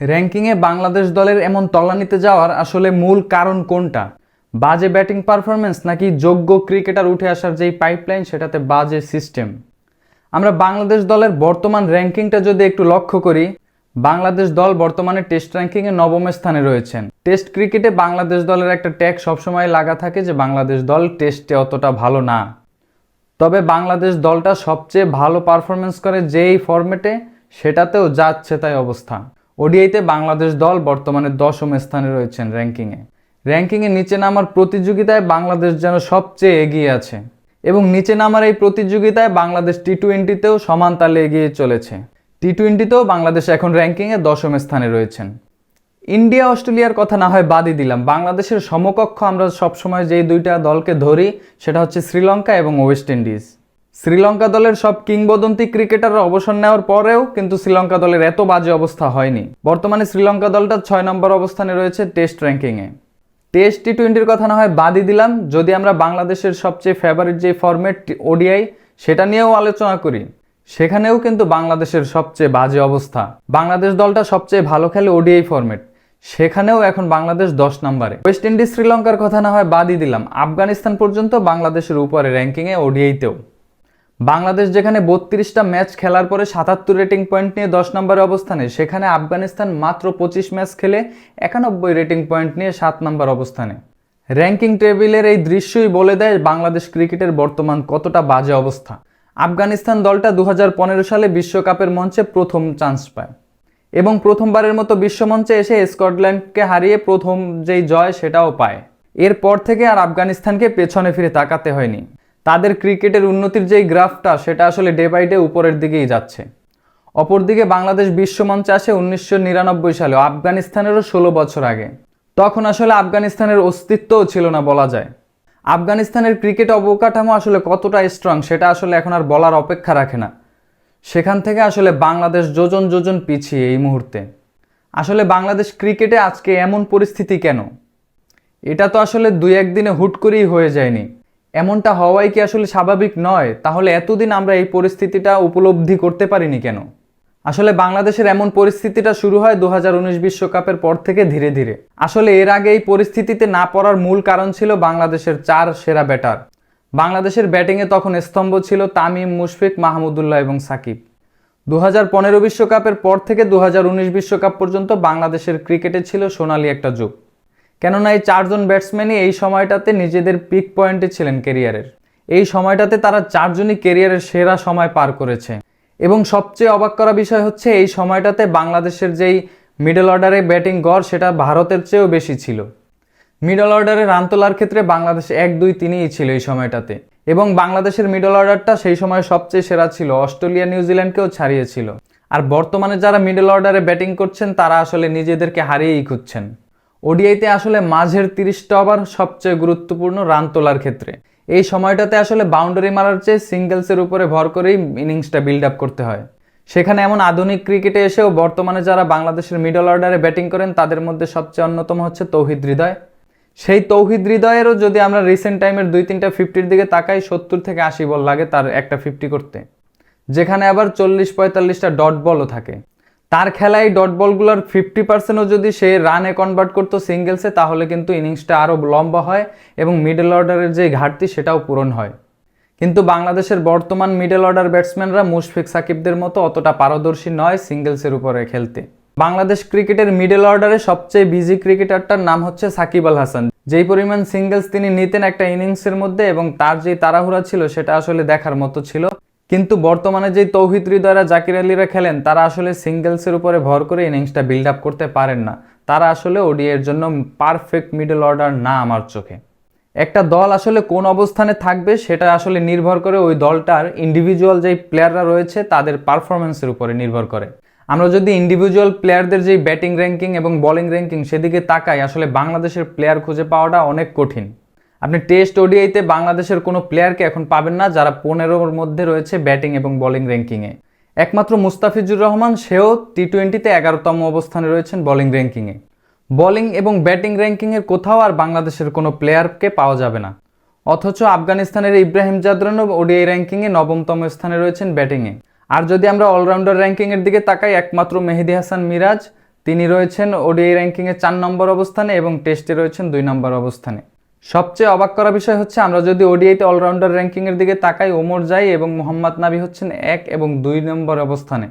র্যাঙ্কিংয়ে বাংলাদেশ দলের এমন তলানিতে যাওয়ার আসলে মূল কারণ কোনটা? বাজে ব্যাটিং পারফরমেন্স নাকি যোগ্য ক্রিকেটার উঠে আসার যেই পাইপলাইন, সেটাতে বাজে সিস্টেম? আমরা বাংলাদেশ দলের বর্তমান র্যাঙ্কিংটা যদি একটু লক্ষ্য করি, বাংলাদেশ দল বর্তমানে টেস্ট র্যাঙ্কিংয়ে নবম স্থানে রয়েছেন। টেস্ট ক্রিকেটে বাংলাদেশ দলের একটা ট্যাগ সবসময় লাগা থাকে যে বাংলাদেশ দল টেস্টে অতটা ভালো না। তবে বাংলাদেশ দলটা সবচেয়ে ভালো পারফরমেন্স করে যেই ফরম্যাটে, সেটাতেও যাচ্ছে তাই অবস্থা। ওডিআইতে বাংলাদেশ দল বর্তমানে দশম স্থানে রয়েছেন র্যাঙ্কিংয়ে। র্যাঙ্কিংয়ে নিচে নামার প্রতিযোগিতায় বাংলাদেশ যেন সবচেয়ে এগিয়ে আছে এবং নিচে নামার এই প্রতিযোগিতায় বাংলাদেশ টি টোয়েন্টিতেও সমান তালে এগিয়ে চলেছে। টি টোয়েন্টিতেও বাংলাদেশ এখন র্যাঙ্কিংয়ে দশম স্থানে রয়েছেন। ইন্ডিয়া অস্ট্রেলিয়ার কথা না হয় বাদই দিলাম। বাংলাদেশের সমকক্ষ আমরা সবসময় যেই দুইটা দলকে ধরি, সেটা হচ্ছে শ্রীলঙ্কা এবং ওয়েস্ট ইন্ডিজ। শ্রীলঙ্কা দলের সব কিংবদন্তি ক্রিকেটাররা অবসর নেওয়ার পরেও কিন্তু শ্রীলঙ্কা দলের এত বাজে অবস্থা হয়নি। বর্তমানে শ্রীলঙ্কা দলটা ছয় নম্বর অবস্থানে রয়েছে টেস্ট র্যাঙ্কিংয়ে। টেস্ট টি টোয়েন্টির কথা না হয় বাদই দিলাম। যদি আমরা বাংলাদেশের সবচেয়ে ফেভারিট যে ফরম্যাট ওডিআই সেটা নিয়েও আলোচনা করি, সেখানেও কিন্তু বাংলাদেশের সবচেয়ে বাজে অবস্থা। বাংলাদেশ দলটা সবচেয়ে ভালো খেলে ওডিআই ফরম্যাট সেখানেও এখন বাংলাদেশ দশ নম্বরে। ওয়েস্ট ইন্ডিজ শ্রীলঙ্কার কথা না হয় বাদই দিলাম। আফগানিস্তান পর্যন্ত বাংলাদেশের উপরে র্যাঙ্কিংয়ে ওডিআইতেও বাংলাদেশ যেখানে বত্রিশটা ম্যাচ খেলার পরে সাতাত্তর রেটিং পয়েন্ট নিয়ে দশ নম্বরে অবস্থানে, সেখানে আফগানিস্তান মাত্র পঁচিশ ম্যাচ খেলে একানব্বই রেটিং পয়েন্ট নিয়ে সাত নম্বর অবস্থানে। র্যাঙ্কিং টেবিলের এই দৃশ্যই বলে দেয় বাংলাদেশ ক্রিকেটের বর্তমান কতটা বাজে অবস্থা। আফগানিস্তান দলটা দু হাজার পনেরো সালে বিশ্বকাপের মঞ্চে প্রথম চান্স পায় এবং প্রথমবারের মতো বিশ্বমঞ্চে এসে স্কটল্যান্ডকে হারিয়ে প্রথম যেই জয় সেটাও পায়। এরপর থেকে আর আফগানিস্তানকে পেছনে ফিরে তাকাতে হয়নি। তাদের ক্রিকেটের উন্নতির যেই গ্রাফটা, সেটা আসলে ডে বাই ডে উপরের দিকেই যাচ্ছে। অপরদিকে বাংলাদেশ বিশ্বমঞ্চে আসে উনিশশো নিরানব্বই সালে আফগানিস্তানেরও ষোলো বছর আগে। তখন আসলে আফগানিস্তানের অস্তিত্বও ছিল না বলা যায়। আফগানিস্তানের ক্রিকেট অবকাঠামো আসলে কতটা স্ট্রং সেটা আসলে এখন আর বলার অপেক্ষা রাখে না। সেখান থেকে আসলে বাংলাদেশ যোজন যোজন পিছিয়ে এই মুহূর্তে। আসলে বাংলাদেশ ক্রিকেটে আজকে এমন পরিস্থিতি কেন? এটা তো আসলে দুই একদিনে হুট করেই হয়ে যায়নি। এমনটা হওয়াই কি আসলে স্বাভাবিক নয়? তাহলে এতদিন আমরা এই পরিস্থিতিটা উপলব্ধি করতে পারিনি কেন? আসলে বাংলাদেশের এমন পরিস্থিতিটা শুরু হয় দু বিশ্বকাপের পর থেকে ধীরে ধীরে। আসলে এর আগে এই পরিস্থিতিতে না পড়ার মূল কারণ ছিল বাংলাদেশের চার সেরা ব্যাটার। বাংলাদেশের ব্যাটিংয়ে তখন স্তম্ভ ছিল তামিম, মুশফিক, মাহমুদুল্লাহ এবং সাকিব। দু হাজার বিশ্বকাপের পর থেকে দু বিশ্বকাপ পর্যন্ত বাংলাদেশের ক্রিকেটে ছিল সোনালি একটা যুগ। কেননা এই চারজন ব্যাটসম্যানই এই সময়টাতে নিজেদের পিক পয়েন্টে ছিলেন কেরিয়ারের এই সময়টাতে তারা চারজনই কেরিয়ারের সেরা সময় পার করেছে। এবং সবচেয়ে অবাক করা বিষয় হচ্ছে, এই সময়টাতে বাংলাদেশের যেই মিডল অর্ডারে ব্যাটিং গড়, সেটা ভারতের চেয়েও বেশি ছিল। মিডল অর্ডারে রান তোলার ক্ষেত্রে বাংলাদেশ এক, দুই, তিনই ছিল এই সময়টাতে। এবং বাংলাদেশের মিডল অর্ডারটা সেই সময় সবচেয়ে সেরা ছিল, অস্ট্রেলিয়া নিউজিল্যান্ডকেও ছাড়িয়েছিল। আর বর্তমানে যারা মিডল অর্ডারে ব্যাটিং করছেন, তারা আসলে নিজেদেরকে হারিয়েই খুঁজছেন। ওডিআইতে আসলে মাঝের তিরিশটা ওভার সবচেয়ে গুরুত্বপূর্ণ রান তোলার ক্ষেত্রে। এই সময়টাতে আসলে বাউন্ডারি মারার চেয়ে সিঙ্গেলসের উপরে ভর করেই ইনিংসটা বিল্ড আপ করতে হয়। সেখানে এমন আধুনিক ক্রিকেটে এসেও বর্তমানে যারা বাংলাদেশের মিডল অর্ডারে ব্যাটিং করেন, তাদের মধ্যে সবচেয়ে অন্যতম হচ্ছে তৌহিদ হৃদয়। সেই তৌহিদ হৃদয়েরও যদি আমরা রিসেন্ট টাইমের দুই তিনটা ফিফটির দিকে তাকাই, সত্তর থেকে আশি বল লাগে তার একটা ফিফটি করতে। যেখানে আবার চল্লিশ পঁয়তাল্লিশটা ডট বলও থাকে। তার খেলায় ডট বলগুলোর ফিফটি পার্সেন্টও যদি সে রানে কনভার্ট করতো সিঙ্গেলসে তাহলে কিন্তু ইনিংসটা আরও লম্বা হয় এবং মিডল অর্ডারের যে ঘাটতি সেটাও পূরণ হয়। কিন্তু বাংলাদেশের বর্তমান মিডল অর্ডার ব্যাটসম্যানরা মুশফিক সাকিবদের মতো অতটা পারদর্শী নয় সিঙ্গেলসের উপরে খেলতে। বাংলাদেশ ক্রিকেটের মিডল অর্ডারে সবচেয়ে বিজি ক্রিকেটারটার নাম হচ্ছে সাকিব আল হাসান। যেই পরিমাণ সিঙ্গেলস তিনি নিতেন একটা ইনিংসের মধ্যে এবং তার যে তাড়াহুড়া ছিল সেটা আসলে দেখার মতো ছিল। কিন্তু বর্তমানে যে তৌহিদ হৃদয়রা জাকির আলীরা খেলেন, তারা আসলে সিঙ্গেলসের উপরে ভর করে ইনিংসটা বিল্ড আপ করতে পারেন না। তারা আসলে ওডিএর জন্য পারফেক্ট মিডল অর্ডার না আমার চোখে। একটা দল আসলে কোন অবস্থানে থাকবে সেটা আসলে নির্ভর করে ওই দলটার ইন্ডিভিজুয়াল যেই প্লেয়াররা রয়েছে, তাদের পারফরমেন্সের উপরে নির্ভর করে। আমরা যদি ইন্ডিভিজুয়াল প্লেয়ারদের যেই ব্যাটিং র্যাঙ্কিং এবং বোলিং র্যাঙ্কিং সেদিকে তাকাই, আসলে বাংলাদেশের প্লেয়ার খুঁজে পাওয়াটা অনেক কঠিন। আপনি টেস্ট ওডিআইতে বাংলাদেশের কোনো প্লেয়ারকে এখন পাবেন না যারা পনেরোর মধ্যে রয়েছে ব্যাটিং এবং বোলিং র্যাঙ্কিংয়ে একমাত্র মুস্তাফিজুর রহমান, সেও টি টোয়েন্টিতে এগারোতম অবস্থানে রয়েছেন বোলিং র্যাঙ্কিংয়ে বোলিং এবং ব্যাটিং র্যাঙ্কিংয়ের কোথাও আর বাংলাদেশের কোনো প্লেয়ারকে পাওয়া যাবে না। অথচ আফগানিস্তানের ইব্রাহিম জাদরানও ওডিআই র্যাঙ্কিংয়ে নবমতম স্থানে রয়েছেন ব্যাটিংয়ে আর যদি আমরা অলরাউন্ডার র্যাঙ্কিংয়ের দিকে তাকাই, একমাত্র মেহেদি হাসান মিরাজ, তিনি রয়েছেন ওডিআই র্যাঙ্কিংয়ে চার নম্বর অবস্থানে এবং টেস্টে রয়েছেন দুই নম্বর অবস্থানে। সবচেয়ে অবাক করা বিষয় হচ্ছে, আমরা যদি ওডিআইতে অলরাউন্ডার র্যাঙ্কিংয়ের দিকে তাকাই, ওমর জাই এবং মোহাম্মদ নাবি হচ্ছেন এক এবং দুই নম্বর অবস্থানে।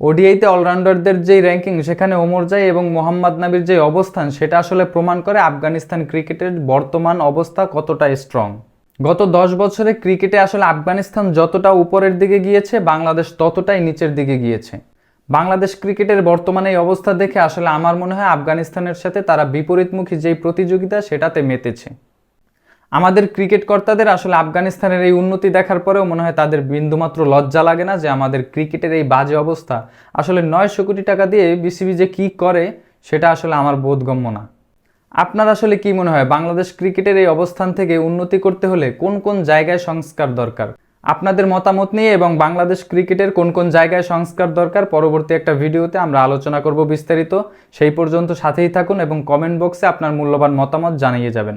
ওডিআইতে অলরাউন্ডারদের যেই র্যাঙ্কিং, সেখানে ওমর জাই এবং মোহাম্মদ নাবির যে অবস্থান, সেটা আসলে প্রমাণ করে আফগানিস্তান ক্রিকেটের বর্তমান অবস্থা কতটা স্ট্রং গত দশ বছরে ক্রিকেটে আসলে আফগানিস্তান যতটা উপরের দিকে গিয়েছে, বাংলাদেশ ততটাই নিচের দিকে গিয়েছে। বাংলাদেশ ক্রিকেটের বর্তমানে এই অবস্থা দেখে আসলে আমার মনে হয় আফগানিস্তানের সাথে তারা বিপরীতমুখী যেই প্রতিযোগিতা সেটাতে মেতেছে। আমাদের ক্রিকেট কর্তাদের আসলে আফগানিস্তানের এই উন্নতি দেখার পরেও মনে হয় তাদের বিন্দুমাত্র লজ্জা লাগে না যে আমাদের ক্রিকেটের এই বাজে অবস্থা আসলে নয়শো কোটি টাকা দিয়ে বিসিবি যে কী করে, সেটা আসলে আমার বোধগম্য না। আপনার আসলে কি মনে হয়? বাংলাদেশ ক্রিকেটের এই অবস্থান থেকে উন্নতি করতে হলে কোন কোন জায়গায় সংস্কার দরকার? আপনাদের মতামত নিয়ে এবং বাংলাদেশ ক্রিকেটের কোন কোন জায়গায় সংস্কার দরকার, পরবর্তী একটা ভিডিওতে আমরা আলোচনা করব বিস্তারিত। সেই পর্যন্ত সাথেই থাকুন এবং কমেন্ট বক্সে আপনার মূল্যবান মতামত জানিয়ে যাবেন।